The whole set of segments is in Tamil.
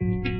பூவிருக்கு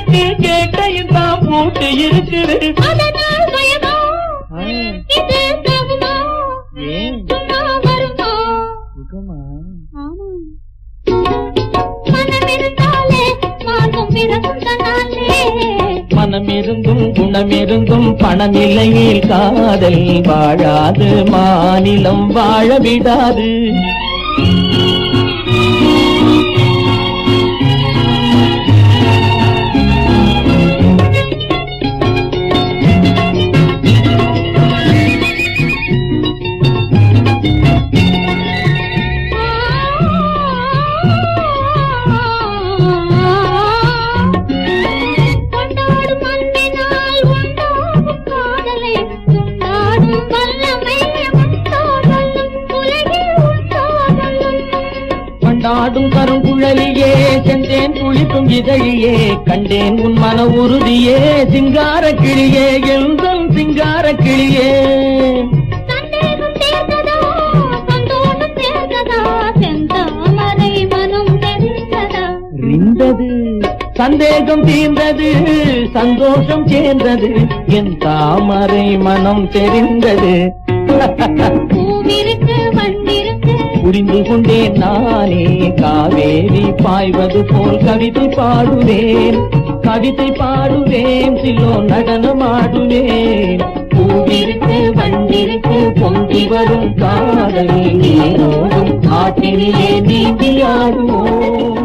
போட்டிருக்கு கேட்டையும் தான் போட்டு இருக்குது. மனமிருந்தும் குணமிருந்தும் பணமில்லையில் காதல் வாழாது மாநிலம் வாழ விடாது. கொண்டாடும் கருங்குழலியே சென்றேன் குளிக்கும் இதழியே கண்டேன் உன் மன உறுதியே சிங்கார கிளியே எந்தம் சிங்கார கிளியே. சந்தேகம் தெரிந்ததா சந்தோஷம் சேர்ந்தது என் தாமரை மனம் தெரிந்தது. வண்டிருக்கு புரிந்து கொண்டேன் நானே. காவேரி பாய்வது போல் கவிதை பாடுவேன். கவிதை பாடுவேன் சிலோ நடனமாடுவேன் பூவிருக்கு வண்டிருக்கு பொங்கி வரும் காதல் நீரோடும் ஆற்றினிலே நீந்தி ஆடுவோம்